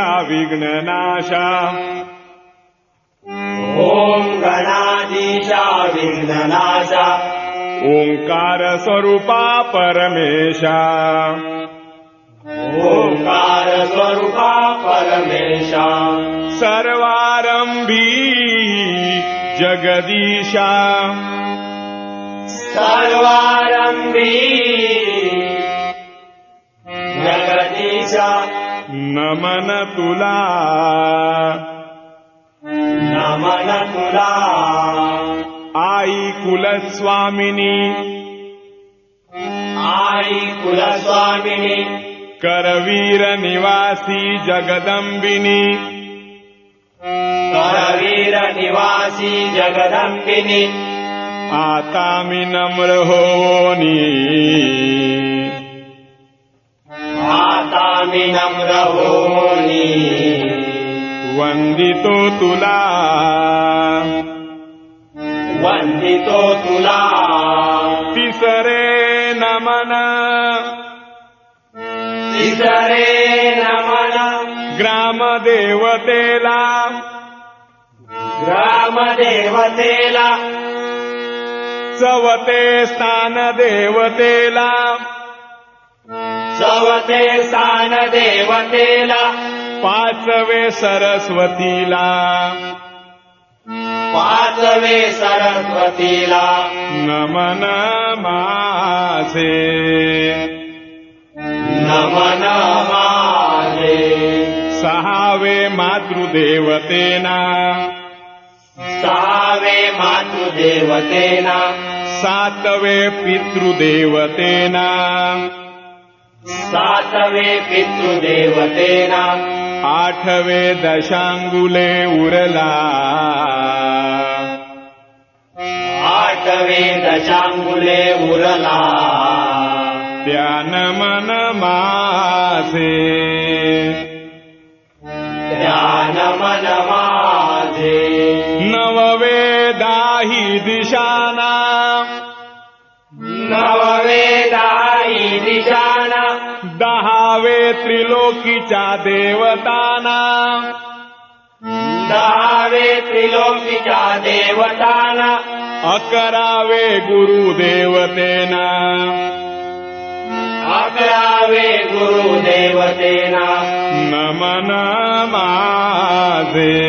विघ्ननाशा ॐ गणाधीशा विघ्ननाशा ओंकार स्वरूपा परमेशा। ओंकार स्वरूपा परमेशा। सर्वारंभी जगदीशा। सर्वारंभी नमन तुला। नमन तुला। आई कुलस्वामिनी। आई कुलस्वामिनी। करवीर निवासी जगदंबिनी करवीर निवासी जगदंबिनी आता मी नम्र होनी आता मी नम्र होनी वंदितो तुला। वंदितो तुला। तिसरे नमन। तिसरे नमन। ग्रामदेवतेला। ग्रामदेवतेला। चवते स्थान देवतेला सवते स्थान देवतेला। पाचवे सरस्वतीला। पाचवे सरस्वतीला। नमन माझे। नमन माझे। सहावे मातृदेवतेना। सहावे मातृदेवतेना। सातवे पितृदेवतेना सातवे पितृदेवतेना। आठवे दशांगुले उरला। आठवे दशांगुले उरला। त्यान मन माझे ध्यान मन माझे नववेदाही दिशाना। नववेदाई दिशाना दहावे त्रिलोकीच्या देवताना। दहावे त्रिलोकीच्या देवताना। अकरावे गुरुदेवतेना। अकरावे गुरुदेवतेना। नमन माझे।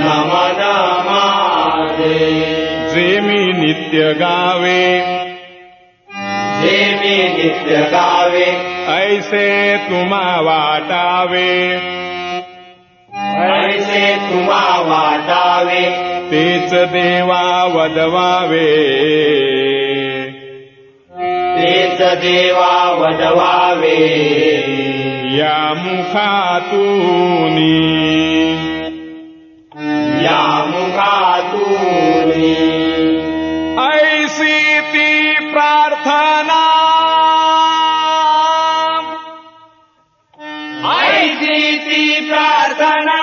नमन माझे। जे मी नित्य गावे जे मी नित्य गावे. ऐसे तुम्हा वाटावे. ऐसे तुम्हा वाटावे. तेच देवा वदवावे. तेच देवा वदवावे. या मुखातूनी. या मुखातूनी. ऐसी प्रार्थना प्रार्थना।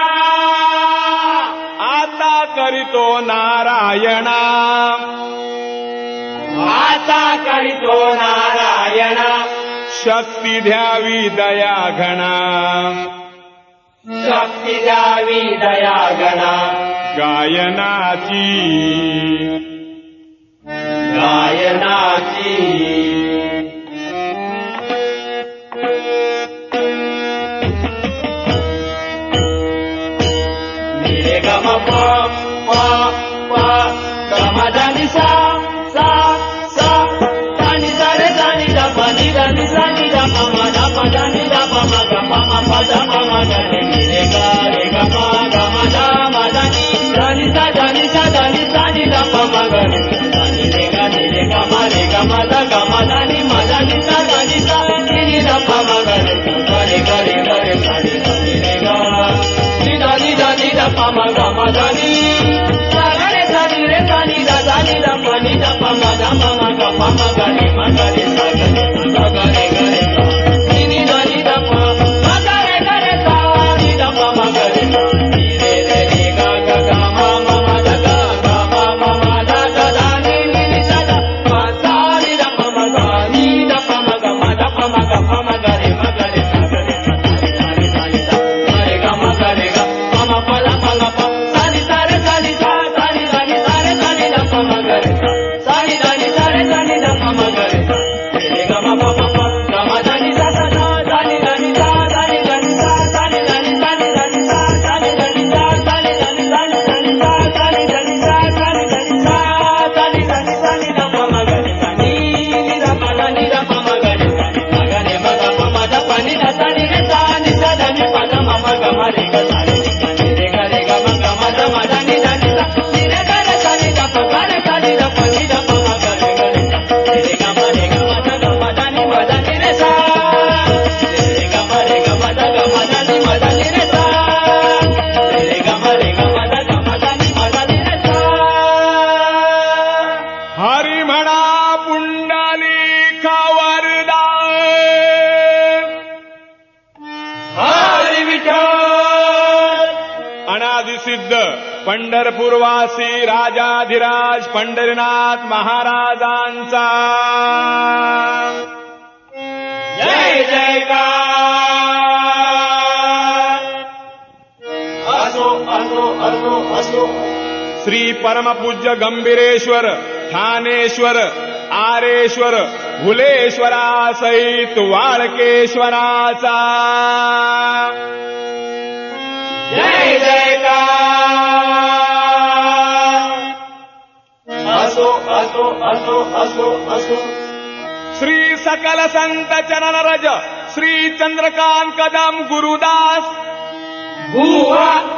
आता करीतो नारायणा आता करीतो नारायण शक्ती द्यावी दया घणा शक्ती द्यावी दया गणा गायनाची गायनाची निरे गम प प प गम धनि सा सा सा धनि सा रे धनि द प नि द नि सा नि द प म द प द नि द प म ग प म प द प म ग रे नि रे ग रे ग प ग म द म द नि ध नि सा ध नि सा ध नि सा Mani da mani da pa ma da ma ma ga pa ma ga ni ma ga ni. विचार. अनादिसिद्ध पंढरपूरवासी राजाधिराज पंढरीनाथ महाराजांचा. जय जय असो असो असो असो. श्री परमपूज्य गंभीरेश्वर ठाणेश्वर आरेश्वर भुलेश्वरा सहित वाळकेश्वराचा. जय जयकार. असो असो असो असो असो. श्री सकल संत चरण रज श्री चंद्रकांत कदम गुरुदास. भुवा